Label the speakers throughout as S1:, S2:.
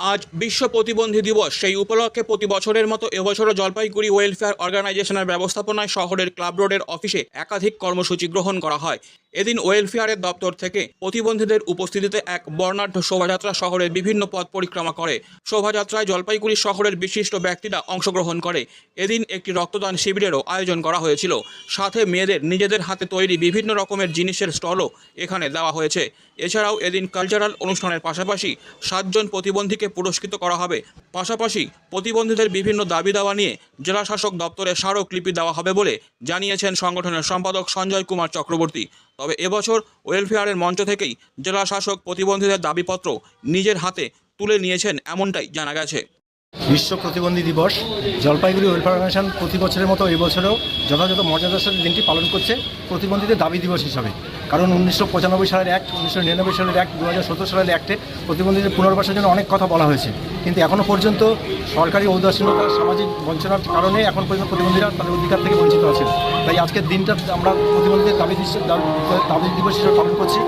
S1: আজ বিশ্ব প্রতিবন্ধী দিবস। সেই উপলক্ষে প্রতি বছরের মতো এবছরও জলপাইগুড়ি ওয়েলফেয়ার অর্গানাইজেশনের ব্যবস্থাপনায় শহরের ক্লাব রোডের অফিসে একাধিক কর্মসূচি গ্রহণ করা হয়। এদিন ওয়েলফেয়ারের দপ্তর থেকে প্রতিবন্ধীদের উপস্থিতিতে এক বর্ণাঢ্য শোভাযাত্রা শহরের বিভিন্ন পথ পরিক্রমা করে। শোভাযাত্রায় জলপাইগুড়ি শহরের বিশিষ্ট ব্যক্তিরা অংশগ্রহণ করে। এদিন একটি রক্তদান শিবিরেরও আয়োজন করা হয়েছিল। সাথে মেয়েদের নিজেদের হাতে তৈরি বিভিন্ন রকমের জিনিসের স্টলও এখানে দেওয়া হয়েছে। এছাড়াও এদিন কালচারাল অনুষ্ঠানের পাশাপাশি সাতজন প্রতিবন্ধীকে পুরস্কৃত করা হবে। পাশাপাশি প্রতিবন্ধীদের বিভিন্ন দাবি দাওয়া নিয়ে জেলা শাসক দপ্তরে স্মারকলিপি দেওয়া হবে বলে জানিয়েছেন সংগঠনের সম্পাদক সঞ্জয় কুমার চক্রবর্তী। তবে এবছর ওয়েলফেয়ারের মঞ্চ থেকেই জেলা শাসক প্রতিবন্ধীদের দাবিপত্র নিজের হাতে তুলে নিয়েছেন এমনটাই জানা গেছে।
S2: বিশ্ব প্রতিবন্ধী দিবস। জলপাইগুড়ি ওয়েলফেয়ার অর্গানাইজেশন প্রতি বছরের মতো এবছরেও যথাযথ মর্যাদার সাথে দিনটি পালন করছে প্রতিবন্ধীদের দাবি দিবস হিসাবে। কারণ উনিশশো পঁচানব্বই সালের অ্যাক্ট উনিশশো নিরানব্বই সালের অ্যাক্ট দু হাজার সতেরো সালের অ্যাক্টে প্রতিবন্ধীদের পুনর্বাসের জন্য অনেক কথা বলা হয়েছে। কিন্তু এখনও পর্যন্ত সরকারি ঔদাসীনতা সামাজিক বঞ্চনার কারণে এখন পর্যন্ত প্রতিবন্ধীরা তাদের অধিকার থেকে বঞ্চিত আছে তাই আজকের দিনটা আমরা প্রতিবন্ধীদের দাবি দাবি দিবস হিসেবে পালন করছি।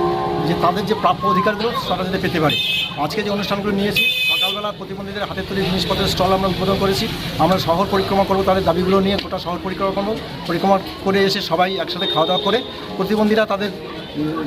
S2: যে তাদের যে প্রাপ্য অধিকারগুলো তারা যাতে পেতে পারে। আজকে যে অনুষ্ঠানগুলো নিয়েছি সকালবেলা প্রতিবন্ধীদের হাতে তৈরি জিনিসপত্রের স্টল আমরা উদ্বোধন করেছি। আমরা শহর পরিক্রমা করব তাদের দাবিগুলো নিয়ে গোটা শহর পরিক্রমা করব। পরিক্রমা করে এসে সবাই একসাথে খাওয়া দাওয়া করে প্রতিবন্ধীরা তাদের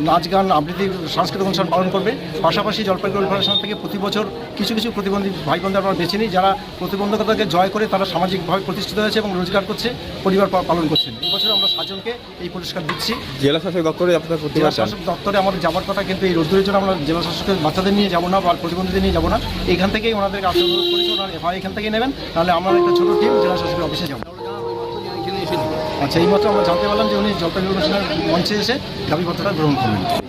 S2: নাচ গান আবৃত্তি সাংস্কৃতিক অনুষ্ঠান পালন করবে। পাশাপাশি জলপাইগুড়ি ফাউন্ডেশন থেকে প্রতি বছর কিছু কিছু প্রতিবন্ধী ভাই বোনদের আমরা বেছে নিই যারা প্রতিবন্ধকতাকে জয় করে তারা সামাজিকভাবে প্রতিষ্ঠিত হয়েছে এবং রোজগার করছে পরিবার পালন করছেন এই বছর আমরা সাতজনকে এই পুরস্কার দিচ্ছি।
S3: জেলা শাসক দপ্তরে আপনার
S2: জেলা শাসক দপ্তরে আমাদের যাওয়ার কথা কিন্তু এই রোদ্দুরের জন্য আমরা জেলা শাসকের বাচ্চাদের নিয়ে যাব না বা প্রতিবন্ধীদের নিয়ে যাব না। এখান থেকেই ওনাদেরকে করেছি ওনারা এফআই এখান থেকেই নেবেন। তাহলে আমরা একটা ছোটো টিম জেলা শাসকের আচ্ছা এই মাত্র আমরা জানতে পারলাম যে উনি জলপাইগুড়ি মঞ্চে এসে দাবিপত্রটা গ্রহণ করবেন